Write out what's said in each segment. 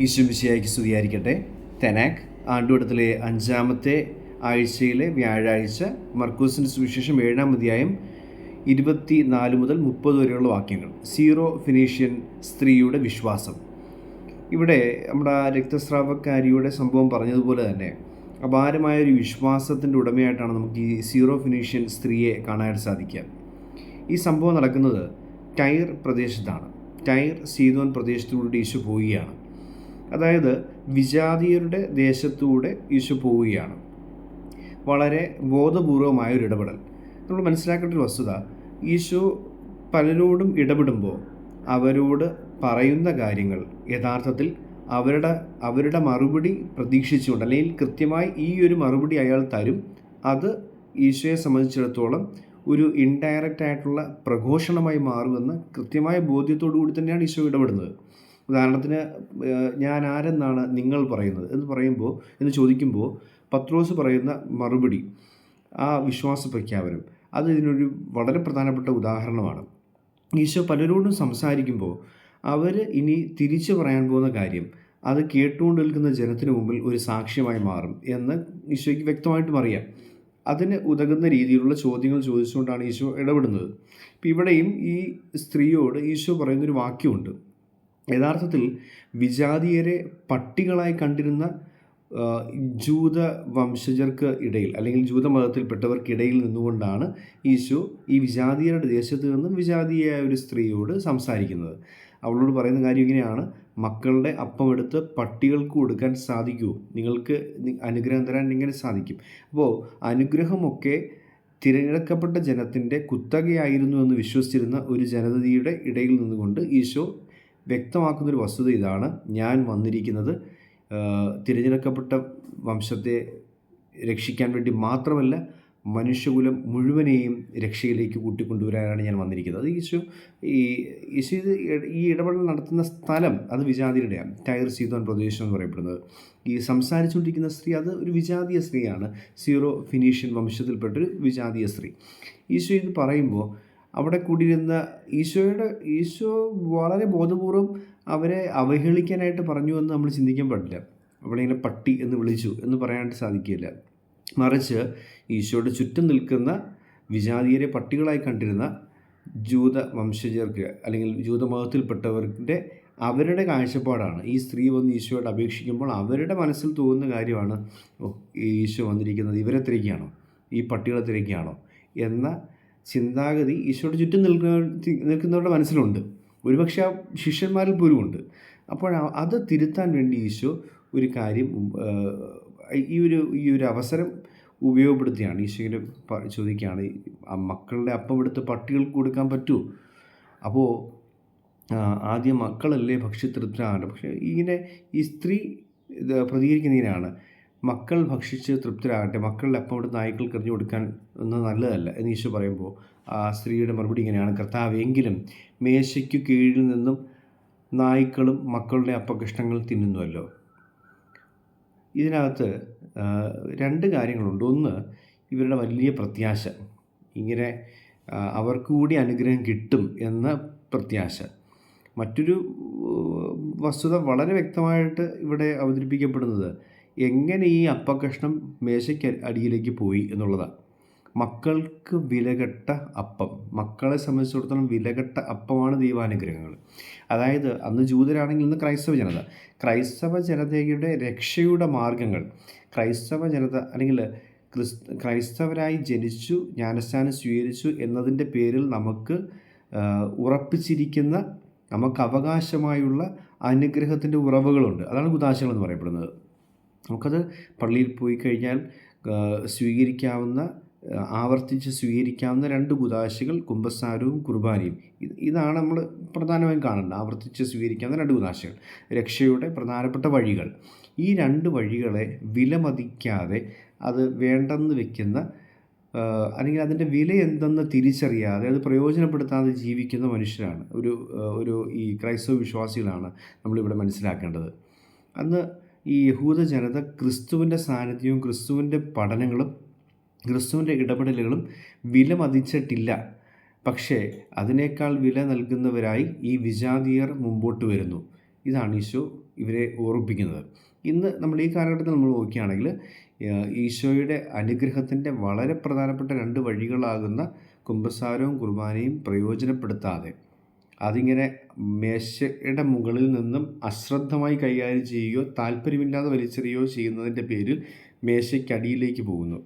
ഈശ്വമിശിയായിക്ക് സ്തുതിയായിരിക്കട്ടെ. തെനാക് ആണ്ടുവട്ടത്തിലെ അഞ്ചാമത്തെ ആഴ്ചയിലെ വ്യാഴാഴ്ച മർക്കൂസിന്റെ സുവിശേഷം ഏഴാം അധ്യായം ഇരുപത്തി നാല് മുതൽ മുപ്പത് വരെയുള്ള വാക്യങ്ങൾ. സീറോ ഫിനീഷ്യൻ സ്ത്രീയുടെ വിശ്വാസം. ഇവിടെ നമ്മുടെ രക്തസ്രാവക്കാരിയുടെ സംഭവം പറഞ്ഞതുപോലെ തന്നെ അപാരമായ ഒരു വിശ്വാസത്തിന്റെ ഉടമയായിട്ടാണ് നമുക്ക് ഈ സീറോ ഫിനീഷ്യൻ സ്ത്രീയെ കാണാൻ സാധിക്കുക. ഈ സംഭവം നടക്കുന്നത് ടൈർ പ്രദേശത്താണ്. ടൈർ സീതോൻ പ്രദേശത്തുകൂടി ഈശോ പോവുകയാണ്. അതായത് വിജാതീയരുടെ ദേശത്തൂടെ യേശു പോവുകയാണ്. വളരെ ബോധപൂർവമായ ഒരു ഇടപെടൽ. നമ്മൾ മനസ്സിലാക്കേണ്ട ഒരു വസ്തുത യേശു പലരോടും ഇടപെടുമ്പോൾ അവരോട് പറയുന്ന കാര്യങ്ങൾ യഥാർത്ഥത്തിൽ അവരുടെ അവരുടെ മറുപടി പ്രതീക്ഷിച്ചുകൊണ്ട് അല്ലെങ്കിൽ കൃത്യമായി ഈ ഒരു മറുപടി അയാൾ തരും അത് ഈശോയെ സംബന്ധിച്ചിടത്തോളം ഒരു ഇൻഡയറക്റ്റ് ആയിട്ടുള്ള പ്രഘോഷണമായി മാറുമെന്ന് കൃത്യമായ ബോധ്യത്തോടു കൂടി തന്നെയാണ് ഈശോ ഇടപെടുന്നത്. ഉദാഹരണത്തിന് ഞാൻ ആരെന്നാണ് നിങ്ങൾ പറയുന്നത് എന്ന് പറയുമ്പോൾ എന്ന് ചോദിക്കുമ്പോൾ പത്രോസ് പറയുന്ന മറുപടി ആ വിശ്വാസ പ്രഖ്യാപനം അത് ഇതിനൊരു വളരെ പ്രധാനപ്പെട്ട ഉദാഹരണമാണ്. ഈശോ പലരോടും സംസാരിക്കുമ്പോൾ അവർ ഇനി തിരിച്ചു പറയാൻ പോകുന്ന കാര്യം അത് കേട്ടുകൊണ്ട് നിൽക്കുന്ന ജനത്തിന് മുമ്പിൽ ഒരു സാക്ഷ്യമായി മാറും എന്ന് ഈശോയ്ക്ക് വ്യക്തമായിട്ടും അറിയാം. അതിന് ഉതകുന്ന രീതിയിലുള്ള ചോദ്യങ്ങൾ ചോദിച്ചുകൊണ്ടാണ് ഈശോ ഇടപെടുന്നത്. ഇപ്പം ഇവിടെയും ഈ സ്ത്രീയോട് ഈശോ പറയുന്നൊരു വാക്യമുണ്ട്. യഥാർത്ഥത്തിൽ വിജാതീയരെ പട്ടികളായി കണ്ടിരുന്ന ജൂത വംശജർക്ക് ഇടയിൽ അല്ലെങ്കിൽ ജൂതമതത്തിൽപ്പെട്ടവർക്കിടയിൽ നിന്നുകൊണ്ടാണ് ഈശോ ഈ വിജാതീയരുടെ ദേശത്ത് നിന്നും വിജാതീയായ ഒരു സ്ത്രീയോട് സംസാരിക്കുന്നത്. അവളോട് പറയുന്ന കാര്യം ഇങ്ങനെയാണ്. മക്കളുടെ അപ്പം എടുത്ത് പട്ടികൾക്ക് കൊടുക്കാൻ സാധിക്കുമോ നിങ്ങൾക്ക് അനുഗ്രഹം തരാൻ ഇങ്ങനെ സാധിക്കും. അപ്പോൾ അനുഗ്രഹമൊക്കെ തിരഞ്ഞെടുക്കപ്പെട്ട ജനത്തിന്റെ കുത്തകയായിരുന്നു എന്ന് വിശ്വസിച്ചിരുന്ന ഒരു ജനതയുടെ ഇടയിൽ നിന്നുകൊണ്ട് ഈശോ വ്യക്തമാക്കുന്നൊരു വസ്തുത ഇതാണ്. ഞാൻ വന്നിരിക്കുന്നത് തിരഞ്ഞെടുക്കപ്പെട്ട വംശത്തെ രക്ഷിക്കാൻ വേണ്ടി മാത്രമല്ല മനുഷ്യകുലം മുഴുവനെയും രക്ഷയിലേക്ക് കൂട്ടിക്കൊണ്ടുവരാനാണ് ഞാൻ വന്നിരിക്കുന്നത്. അത് ഈശോ ഈ ഈശോ ഇത് ഈ ഇടപെടൽ നടത്തുന്ന സ്ഥലം അത് വിജാതിയുടെയാണ്. ടയർ സീതോൻ പ്രദേശം എന്ന് പറയപ്പെടുന്നത്. ഈ സംസാരിച്ചുകൊണ്ടിരിക്കുന്ന സ്ത്രീ അത് ഒരു വിജാതീയ സ്ത്രീയാണ്. സീറോ ഫിനീഷ്യൻ വംശത്തിൽപ്പെട്ടൊരു വിജാതീയ സ്ത്രീ. ഈശോ ഇത് പറയുമ്പോൾ അവിടെ കൂടിയിരുന്ന ഈശോയുടെ ഈശോ വളരെ ബോധപൂർവം അവരെ അവഹേളിക്കാനായിട്ട് പറഞ്ഞു എന്ന് നമ്മൾ ചിന്തിക്കാൻ പാടില്ല. അവിടെ ഇങ്ങനെ പട്ടി എന്ന് വിളിച്ചു എന്ന് പറയാനായിട്ട് സാധിക്കില്ല. മറിച്ച് ഈശോയുടെ ചുറ്റും നിൽക്കുന്ന വിജാതീയരെ പട്ടികളായി കണ്ടിരുന്ന ജൂത വംശജർക്ക് അല്ലെങ്കിൽ ജൂതമതത്തിൽപ്പെട്ടവരുടെ അവരുടെ കാഴ്ചപ്പാടാണ്. ഈ സ്ത്രീ വന്ന് ഈശോയോട് അപേക്ഷിക്കുമ്പോൾ അവരുടെ മനസ്സിൽ തോന്നുന്ന കാര്യമാണ് ഈശോ വന്നിരിക്കുന്നത് ഇവരെ ഈ പട്ടികളെ എന്ന ചിന്താഗതി ഈശോയുടെ ചുറ്റും നിൽക്കുന്ന നിൽക്കുന്നവരുടെ മനസ്സിലുണ്ട്. ഒരുപക്ഷെ ആ ശിഷ്യന്മാരിൽ പോലും ഉണ്ട് അപ്പോൾ അത് തിരുത്താൻ വേണ്ടി ഈശോ ഒരു കാര്യം ഈ ഒരു ഈ ഒരു അവസരം ഉപയോഗപ്പെടുത്തിയാണ് ഈശോയുടെ ചോദിക്കുകയാണ് ആ മക്കളുടെ അപ്പം എടുത്ത് പട്ടികൾക്ക് കൊടുക്കാൻ പറ്റുമോ അപ്പോൾ ആദ്യം മക്കളല്ലേ ഭക്ഷ്യതൃപ്തരാണ് പക്ഷേ ഇങ്ങനെ ഈ സ്ത്രീ പ്രതികരിക്കുന്നതിനാണ്. മക്കൾ ഭക്ഷിച്ച് തൃപ്തരാകട്ടെ മക്കളുടെ അപ്പം ഇവിടെ നായ്ക്കൾക്ക് എറിഞ്ഞു കൊടുക്കാൻ ഒന്നും നല്ലതല്ല എന്ന് ഈശോ പറയുമ്പോൾ ആ സ്ത്രീയുടെ മറുപടി ഇങ്ങനെയാണ്. കർത്താവ് എങ്കിലും മേശയ്ക്ക് കീഴിൽ നിന്നും നായ്ക്കളും മക്കളുടെ അപ്പകഷ്ണങ്ങൾ തിന്നുന്നുവല്ലോ. ഇതിനകത്ത് രണ്ട് കാര്യങ്ങളുണ്ട്. ഒന്ന് ഇവരുടെ വലിയ പ്രത്യാശ. ഇങ്ങനെ അവർക്ക് കൂടി അനുഗ്രഹം കിട്ടും എന്ന പ്രത്യാശ. മറ്റൊരു വസ്തുത വളരെ വ്യക്തമായിട്ട് ഇവിടെ അവതരിപ്പിക്കപ്പെടുന്നത് എങ്ങനെ ഈ അപ്പകഷ്ണം മേശയ്ക്ക് അടിയിലേക്ക് പോയി എന്നുള്ളതാണ് മക്കൾക്ക് വിലകെട്ട അപ്പം. മക്കളെ സംബന്ധിച്ചിടത്തോളം വിലകെട്ട അപ്പമാണ് ദൈവാനുഗ്രഹങ്ങൾ. അതായത് അന്ന് ജൂതരാണെങ്കിൽ ഇന്ന് ക്രൈസ്തവ ജനത. ക്രൈസ്തവ ജനതയുടെ രക്ഷയുടെ മാർഗങ്ങൾ. ക്രൈസ്തവ ജനത അല്ലെങ്കിൽ ക്രിസ് ക്രൈസ്തവരായി ജനിച്ചു ജ്ഞാനസ്ഥാനം സ്വീകരിച്ചു എന്നതിന്റെ പേരിൽ നമുക്ക് ഉറപ്പിച്ചിരിക്കുന്ന നമുക്ക് അവകാശമായുള്ള അനുഗ്രഹത്തിന്റെ ഉറവുകളുണ്ട്. അതാണ് കുതാശകൾ എന്ന് പറയപ്പെടുന്നത്. നമുക്കത് പള്ളിയിൽ പോയി കഴിഞ്ഞാൽ സ്വീകരിക്കാവുന്ന ആവർത്തിച്ച് സ്വീകരിക്കാവുന്ന രണ്ട് കുതാശകൾ കുംഭസാരവും കുർബാനയും. ഇതാണ് നമ്മൾ പ്രധാനമായും കാണേണ്ടത്. ആവർത്തിച്ച് സ്വീകരിക്കാവുന്ന രണ്ട് കുതാശകൾ രക്ഷയുടെ പ്രധാനപ്പെട്ട വഴികൾ. ഈ രണ്ട് വഴികളെ വിലമതിക്കാതെ അത് വേണ്ടെന്ന് വെക്കുന്ന അല്ലെങ്കിൽ അതിന്റെ വില എന്തെന്ന് തിരിച്ചറിയാതെ അത് പ്രയോജനപ്പെടുത്താതെ ജീവിക്കുന്ന മനുഷ്യരാണ്. ഒരു ഒരു ഈ ക്രൈസ്തവ വിശ്വാസികളാണ് നമ്മളിവിടെ മനസ്സിലാക്കേണ്ടത്. അന്ന് ഈ യഹൂദ ജനത ക്രിസ്തുവിന്റെ സാന്നിധ്യവും ക്രിസ്തുവിന്റെ പഠനങ്ങളും ക്രിസ്തുവിന്റെ ഇടപെടലുകളും വിലമതിച്ചിട്ടില്ല. പക്ഷേ അതിനേക്കാൾ വില നൽകുന്നവരായി ഈ വിജാതീയർ മുമ്പോട്ട് വരുന്നു. ഇതാണ് ഈശോ ഇവരെ ഓർമ്മിപ്പിക്കുന്നത്. ഇന്ന് നമ്മൾ ഈ കാലഘട്ടത്തിൽ നമ്മൾ നോക്കുകയാണെങ്കിൽ ഈശോയുടെ അനുഗ്രഹത്തിന്റെ വളരെ പ്രധാനപ്പെട്ട രണ്ട് വഴികളാകുന്ന കുമ്പസാരവും കുർബാനയും പ്രയോജനപ്പെടുത്താതെ അതിങ്ങനെ മേശയുടെ മുകളിൽ നിന്നും അശ്രദ്ധമായി കൈകാര്യം ചെയ്യുകയോ താല്പര്യമില്ലാതെ വലിച്ചെറിയുകയോ ചെയ്യുന്നതിന്റെ പേരിൽ മേശയ്ക്കടിയിലേക്ക് പോകുന്നു.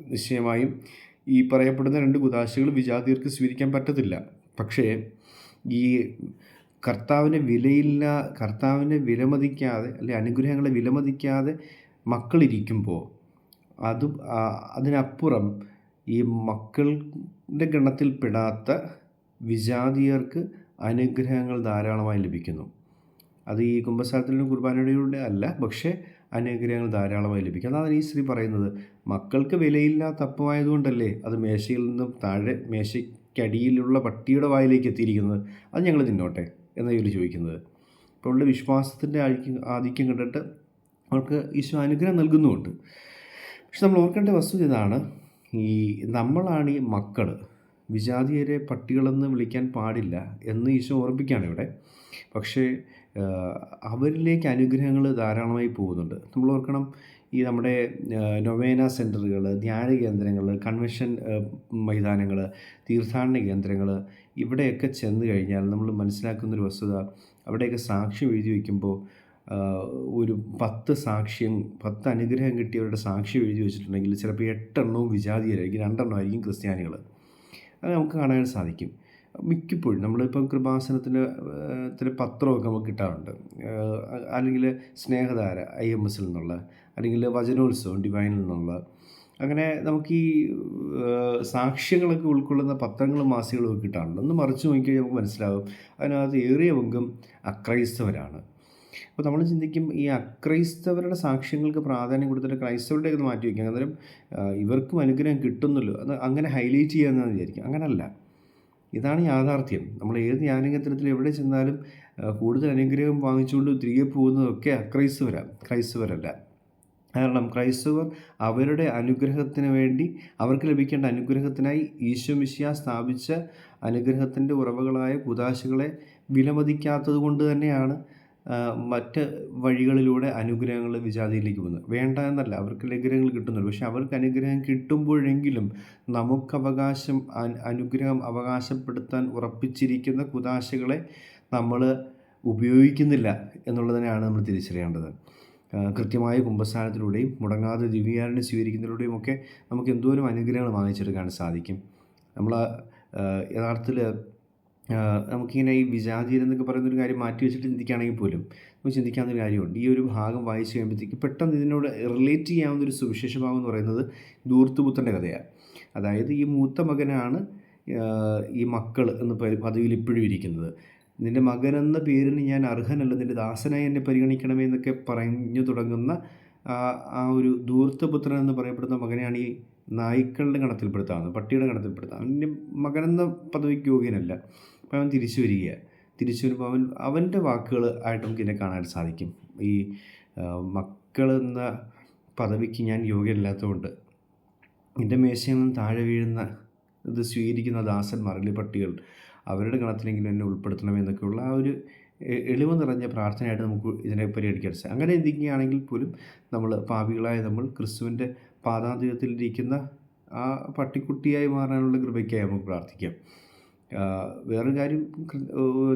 നിശ്ചയമായും ഈ പറയപ്പെടുന്ന രണ്ട് കുതാശകൾ വിജാതീർക്ക് സ്വീകരിക്കാൻ പറ്റത്തില്ല. പക്ഷേ ഈ കർത്താവിനെ വിലയില്ല കർത്താവിനെ വിലമതിക്കാതെ അല്ലെ അനുഗ്രഹങ്ങളെ വിലമതിക്കാതെ മക്കളിരിക്കുമ്പോൾ അതും അതിനപ്പുറം ഈ മക്കളുടെ ഗണത്തിൽപ്പെടാത്ത വിജാതിയർക്ക് അനുഗ്രഹങ്ങൾ ധാരാളമായി ലഭിക്കുന്നു. അത് ഈ കുംഭസാരത്തിലും കുർബാനയുടെ അല്ല പക്ഷേ അനുഗ്രഹങ്ങൾ ധാരാളമായി ലഭിക്കും. അതാണ് ഈ സ്ത്രീ പറയുന്നത്. മക്കൾക്ക് വിലയില്ലാത്ത അപ്പമായതുകൊണ്ടല്ലേ അത് മേശയിൽ നിന്നും താഴെ മേശയ്ക്കടിയിലുള്ള പട്ടിയുടെ വായിലേക്ക് എത്തിയിരിക്കുന്നത്? അത് ഞങ്ങൾ തിന്നോട്ടെ എന്നാണ് ഇവർ ചോദിക്കുന്നത്. അപ്പോൾ അവളുടെ വിശ്വാസത്തിന്റെ ആധിക്യം കണ്ടിട്ട് അവർക്ക് ഈശോ അനുഗ്രഹം നൽകുന്നുമുണ്ട്. പക്ഷെ നമ്മൾ ഓർക്കേണ്ട വസ്തുത ഇതാണ്. ഈ നമ്മളാണ് ഈ മക്കൾ വിജാതിയരെ പട്ടികളെന്ന് വിളിക്കാൻ പാടില്ല എന്ന് ഈശോ ഓർമ്മിപ്പിക്കുകയാണ് ഇവിടെ. പക്ഷേ അവരിലേക്ക് അനുഗ്രഹങ്ങൾ ധാരാളമായി പോകുന്നുണ്ട്. നമ്മൾ ഓർക്കണം ഈ നമ്മുടെ നൊവേന സെന്ററുകൾ ധ്യാന കേന്ദ്രങ്ങൾ കൺവെൻഷൻ മൈതാനങ്ങൾ തീർത്ഥാടന കേന്ദ്രങ്ങൾ ഇവിടെയൊക്കെ ചെന്ന് കഴിഞ്ഞാൽ നമ്മൾ മനസ്സിലാക്കുന്നൊരു വസ്തുത അവിടെയൊക്കെ സാക്ഷ്യം എഴുതി വയ്ക്കുമ്പോൾ ഒരു പത്ത് സാക്ഷ്യം പത്ത് അനുഗ്രഹം കിട്ടിയവരുടെ സാക്ഷ്യം എഴുതി വെച്ചിട്ടുണ്ടെങ്കിൽ ചിലപ്പോൾ എട്ടെണ്ണവും വിജാതിയായിരിക്കും രണ്ടെണ്ണമായിരിക്കും ക്രിസ്ത്യാനികൾ അത് നമുക്ക് കാണാൻ സാധിക്കും. മിക്കപ്പോഴും നമ്മളിപ്പം കൃപാസനത്തിന് ത്തിന് പത്രമൊക്കെ നമുക്ക് കിട്ടാറുണ്ട്. അല്ലെങ്കിൽ സ്നേഹധാര ഐ എം എസിൽ നിന്നുള്ള അല്ലെങ്കിൽ വചനോത്സവം ഡിവൈനിൽ നിന്നുള്ള. അങ്ങനെ നമുക്ക് ഈ സാക്ഷ്യങ്ങളൊക്കെ ഉൾക്കൊള്ളുന്ന പത്രങ്ങളും മാസികളും ഒക്കെ കിട്ടാറുണ്ട്. ഒന്ന് മറിച്ച് നോക്കിക്കഴിഞ്ഞാൽ നമുക്ക് മനസ്സിലാകും. അതിനകത്ത് ഏറിയ പങ്കും അക്രൈസ്തവരാണ് അപ്പോൾ നമ്മൾ ചിന്തിക്കും ഈ അക്രൈസ്തവരുടെ സാക്ഷ്യങ്ങൾക്ക് പ്രാധാന്യം കൊടുത്തിട്ട് ക്രൈസ്തവരുടെ ഇത് മാറ്റി വയ്ക്കുക അന്നേരം ഇവർക്കും അനുഗ്രഹം കിട്ടുന്നല്ലോ അത് അങ്ങനെ ഹൈലൈറ്റ് ചെയ്യാമെന്നാണ് വിചാരിക്കും അങ്ങനല്ല. ഇതാണ് യാഥാർത്ഥ്യം. നമ്മൾ ഏത് ജ്ഞാനകേന്ദ്രത്തിൽ എവിടെ ചെന്നാലും കൂടുതൽ അനുഗ്രഹം വാങ്ങിച്ചുകൊണ്ട് തിരികെ പോകുന്നതൊക്കെ അക്രൈസ്തവരാണ് ക്രൈസ്തവരല്ല. കാരണം ക്രൈസ്തവർ അവരുടെ അനുഗ്രഹത്തിന് വേണ്ടി അവർക്ക് ലഭിക്കേണ്ട അനുഗ്രഹത്തിനായി ഈശോ മിശിയ സ്ഥാപിച്ച അനുഗ്രഹത്തിന്റെ ഉറവകളായ കുതാശകളെ വിലമതിക്കാത്തത് കൊണ്ട് തന്നെയാണ് മറ്റ് വഴികളിലൂടെ അനുഗ്രഹങ്ങൾ വിജാതിയിലേക്ക് വന്നു. വേണ്ട എന്നല്ല അവർക്ക് അനുഗ്രഹങ്ങൾ കിട്ടുന്നുള്ളൂ പക്ഷെ അവർക്ക് അനുഗ്രഹം കിട്ടുമ്പോഴെങ്കിലും നമുക്ക് അവകാശം അനുഗ്രഹം അവകാശപ്പെടുത്താൻ ഉറപ്പിച്ചിരിക്കുന്ന കുതാശകളെ നമ്മൾ ഉപയോഗിക്കുന്നില്ല എന്നുള്ളതിനെയാണ് നമ്മൾ തിരിച്ചറിയേണ്ടത്. കൃത്യമായ കുംഭസ്ഥാനത്തിലൂടെയും മുടങ്ങാതെ ദിവ്യാരനെ സ്വീകരിക്കുന്നതിലൂടെയും ഒക്കെ നമുക്ക് എന്തോരം അനുഗ്രഹങ്ങൾ വാങ്ങിച്ചെടുക്കാൻ സാധിക്കും. നമ്മൾ യഥാർത്ഥത്തിൽ നമുക്കിങ്ങനെ ഈ വിജാതീരം എന്നൊക്കെ പറയുന്നൊരു കാര്യം മാറ്റി വെച്ചിട്ട് ചിന്തിക്കുകയാണെങ്കിൽ പോലും നമുക്ക് ചിന്തിക്കാവുന്നൊരു കാര്യമുണ്ട്. ഈ ഒരു ഭാഗം വായിച്ചു കഴിയുമ്പോഴത്തേക്ക് പെട്ടെന്ന് ഇതിനോട് റിലേറ്റ് ചെയ്യാവുന്ന ഒരു സുവിശേഷ ഭാഗം എന്ന് പറയുന്നത് ദൂർത്തുപുത്രന്റെ കഥയാണ്. അതായത് ഈ മൂത്ത മകനാണ് ഈ മക്കൾ എന്ന പദവിയിൽ ഇപ്പോഴും ഇരിക്കുന്നത്. നിന്റെ മകൻ എന്ന പേരിന് ഞാൻ അർഹനല്ല നിന്റെ ദാസനായി എന്നെ പരിഗണിക്കണമേ എന്നൊക്കെ പറഞ്ഞു തുടങ്ങുന്ന ആ ഒരു ദൂർത്തപുത്രൻ എന്ന് പറയപ്പെടുന്ന മകനെയാണ് ഈ നായ്ക്കളുടെ ഗണത്തിൽപ്പെടുത്താവുന്നത് പട്ടിയുടെ ഗണത്തിൽപ്പെടുത്താവുന്നത്. മകനെന്ന പദവിക്ക് യോഗ്യനല്ല. അപ്പോൾ അവൻ തിരിച്ചു വരിക. തിരിച്ചു വരുമ്പോൾ അവൻ അവന്റെ വാക്കുകൾ ആയിട്ട് നമുക്ക് ഇതിനെ കാണാൻ സാധിക്കും. ഈ മക്കൾ എന്ന പദവിക്ക് ഞാൻ യോഗ്യനല്ലാത്തതുകൊണ്ട് എന്റെ മേശയിൽ നിന്ന് താഴെ വീഴുന്ന ഇത് സ്വീകരിക്കുന്ന ദാസൻ അല്ലെങ്കിൽ പട്ടികൾ അവരുടെ ഗണത്തിലെങ്കിലും എന്നെ ഉൾപ്പെടുത്തണമെന്നൊക്കെയുള്ള ആ ഒരു എളിവ് നിറഞ്ഞ പ്രാർത്ഥനയായിട്ട് നമുക്ക് ഇതിനെ പരിഗണിക്കാൻ സാധിക്കും. അങ്ങനെ എന്തെങ്കിലാണെങ്കിൽ പോലും നമ്മൾ പാപികളായ നമ്മൾ ക്രിസ്തുവിന്റെ പാതാന്ത്യത്തിലിരിക്കുന്ന ആ പട്ടിക്കുട്ടിയായി മാറാനുള്ള കൃപയ്ക്കായി നമുക്ക് പ്രാർത്ഥിക്കാം. വേറൊരു കാര്യം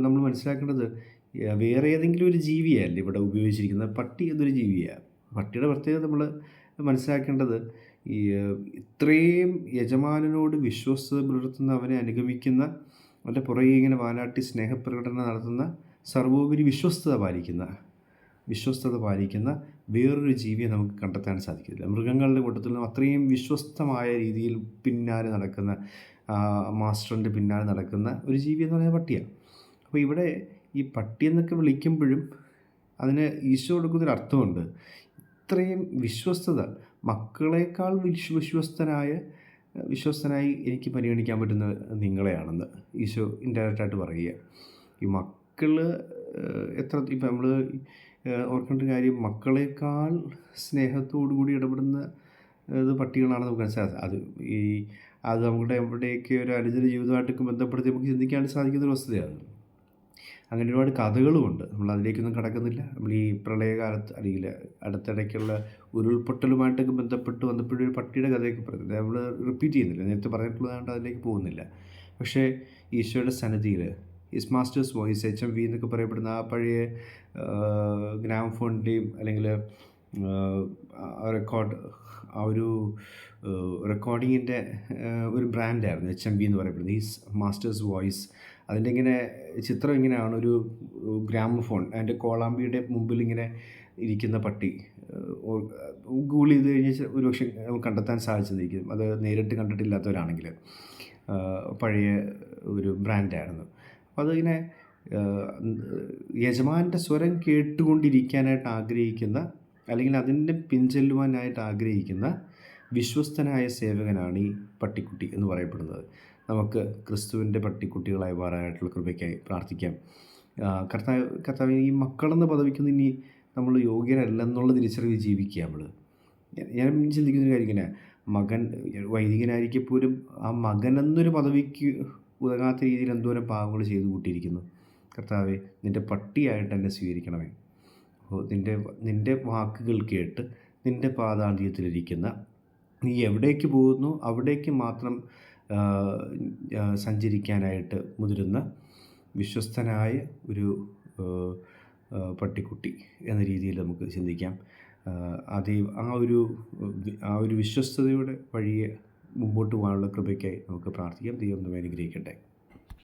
നമ്മൾ മനസ്സിലാക്കേണ്ടത് വേറെ ഏതെങ്കിലും ഒരു ജീവിയല്ല ഇവിടെ ഉപയോഗിച്ചിരിക്കുന്നത്? പട്ടി എന്നൊരു ജീവിയാണ് പട്ടിയുടെ പ്രത്യേകത നമ്മൾ മനസ്സിലാക്കേണ്ടത് ഈ ഇത്രയും യജമാനനോട് വിശ്വസ്തത പുലർത്തുന്ന അവനെ അനുഗമിക്കുന്ന അവന്റെ പുറകെ ഇങ്ങനെ വാനാട്ടി സ്നേഹപ്രകടനം നടത്തുന്ന സർവോപരി വിശ്വസ്തത പാലിക്കുന്ന വിശ്വസ്തത പാലിക്കുന്ന വേറൊരു ജീവിയെ നമുക്ക് കണ്ടെത്താൻ സാധിക്കില്ല മൃഗങ്ങളുടെ കൂട്ടത്തിൽ നിന്നും അത്രയും വിശ്വസ്തമായ രീതിയിൽ പിന്നാലെ നടക്കുന്ന മാസ്റ്ററിന്റെ പിന്നാലെ നടക്കുന്ന ഒരു ജീവി എന്ന് പറയുന്ന പട്ടിയാണ് അപ്പോൾ ഇവിടെ ഈ പട്ടി എന്നൊക്കെ വിളിക്കുമ്പോഴും അതിന് ഈശോ കൊടുക്കുന്നൊരു അർത്ഥമുണ്ട്. ഇത്രയും വിശ്വസ്തത മക്കളെക്കാൾ വിശ്വ വിശ്വസ്തനായ വിശ്വസ്തനായി എനിക്ക് പരിഗണിക്കാൻ പറ്റുന്ന നിങ്ങളെയാണെന്ന് ഈശോ ഇൻഡയറക്റ്റായിട്ട് പറയുക. ഈ മക്കൾ എത്ര ഇപ്പം നമ്മൾ ഓർക്കേണ്ട കാര്യം മക്കളെക്കാൾ സ്നേഹത്തോടു കൂടി ഇടപെടുന്ന ഇത് പട്ടികളാണെന്ന് നമുക്ക് മനസ്സിലാക്കുക അത് ഈ അത് നമ്മുടെ എവിടെയൊക്കെ ഒരു അനുദിന ജീവിതമായിട്ടൊക്കെ ബന്ധപ്പെടുത്തി നമുക്ക് ചിന്തിക്കാൻ സാധിക്കുന്ന ഒരു വസ്തുതയാണ് അങ്ങനെ ഒരുപാട് കഥകളുമുണ്ട്. നമ്മൾ അതിലേക്കൊന്നും കടക്കുന്നില്ല. നമ്മൾ ഈ പ്രളയകാലത്ത് അല്ലെങ്കിൽ അടുത്തിടയ്ക്കുള്ള ഉരുൾപൊട്ടലുമായിട്ടൊക്കെ ബന്ധപ്പെട്ട് വന്നപ്പോഴൊരു പട്ടിയുടെ കഥയൊക്കെ പറയുന്നത് നമ്മൾ റിപ്പീറ്റ് ചെയ്യുന്നില്ല. നേരത്തെ പറഞ്ഞിട്ടുള്ളതുകൊണ്ട് അതിലേക്ക് പോകുന്നില്ല. പക്ഷേ ഈശോയുടെ സന്നദ്ധിയിൽ his master's voice H M V എന്നൊക്കെ പറയപ്പെടുന്ന ആ പഴയ ഗ്രാമഫോണിന്റെയും അല്ലെങ്കിൽ റെക്കോർഡ് ആ ഒരു റെക്കോർഡിങ്ങിന്റെ ഒരു ബ്രാൻഡായിരുന്നു എച്ച് എം വി എന്ന് പറയപ്പെടുന്നത്. ഈസ് മാസ്റ്റേഴ്സ് വോയിസ് അതിന്റെ ഇങ്ങനെ ചിത്രം ഇങ്ങനെയാണ് ഒരു ഗ്രാമഫോൺ. അതിന്റെ കോളാമ്പിയുടെ മുമ്പിൽ ഇങ്ങനെ ഇരിക്കുന്ന പട്ടി ഗൂഗിൾ ചെയ്ത് കഴിഞ്ഞ് ഒരു പക്ഷേ നമുക്ക് കണ്ടെത്താൻ സാധിച്ചിരിക്കും അത് നേരിട്ട് കണ്ടിട്ടില്ലാത്തവരാണെങ്കിൽ പഴയ ഒരു ബ്രാൻഡായിരുന്നു അപ്പോൾ അതിങ്ങനെ യജമാന്റെ സ്വരം കേട്ടുകൊണ്ടിരിക്കാനായിട്ട് ആഗ്രഹിക്കുന്ന അല്ലെങ്കിൽ അതിന്റെ പിൻചെല്ലുവാനായിട്ട് ആഗ്രഹിക്കുന്ന വിശ്വസ്തനായ സേവകനാണ് ഈ പട്ടിക്കുട്ടി എന്ന് പറയപ്പെടുന്നത്. നമുക്ക് ക്രിസ്തുവിന്റെ പട്ടിക്കുട്ടികളായി മാറാനായിട്ടുള്ള കൃപയ്ക്കായി പ്രാർത്ഥിക്കാം. കർത്താവ് കർത്താവ് ഈ മക്കളെന്ന പദവിക്കൊന്നും ഇനി നമ്മൾ യോഗ്യരല്ലെന്നുള്ള തിരിച്ചറിവ് ജീവിക്കുക നമ്മൾ. ഞാൻ ചിന്തിക്കുന്ന ഒരു കാര്യം ഇങ്ങനെ മകൻ വൈദികനായിരിക്കെ പോലും ആ മകൻ എന്നൊരു പദവിക്ക് ഉതകാത്ത രീതിയിൽ എന്തോരം പാവങ്ങൾ ചെയ്തു കൂട്ടിയിരിക്കുന്നു. കർത്താവെ നിന്റെ പട്ടിയായിട്ട് എന്നെ സ്വീകരിക്കണമേ. നിന്റെ നിന്റെ വാക്കുകൾ കേട്ട് നിന്റെ പാതാന്ത്യത്തിലിരിക്കുന്ന നീ എവിടേക്ക് പോകുന്നു? അവിടേക്ക് മാത്രം സഞ്ചരിക്കാനായിട്ട് മുതിരുന്ന വിശ്വസ്തനായ ഒരു പട്ടിക്കുട്ടി എന്ന രീതിയിൽ നമുക്ക് ചിന്തിക്കാം. അതേ ആ ഒരു ആ ഒരു വിശ്വസ്തതയുടെ വഴിയെ മുമ്പോട്ട് പോകാനുള്ള കൃപയ്ക്കായി നമുക്ക് പ്രാർത്ഥിക്കാം. ദൈവം നമ്മെ അനുഗ്രഹിക്കട്ടെ.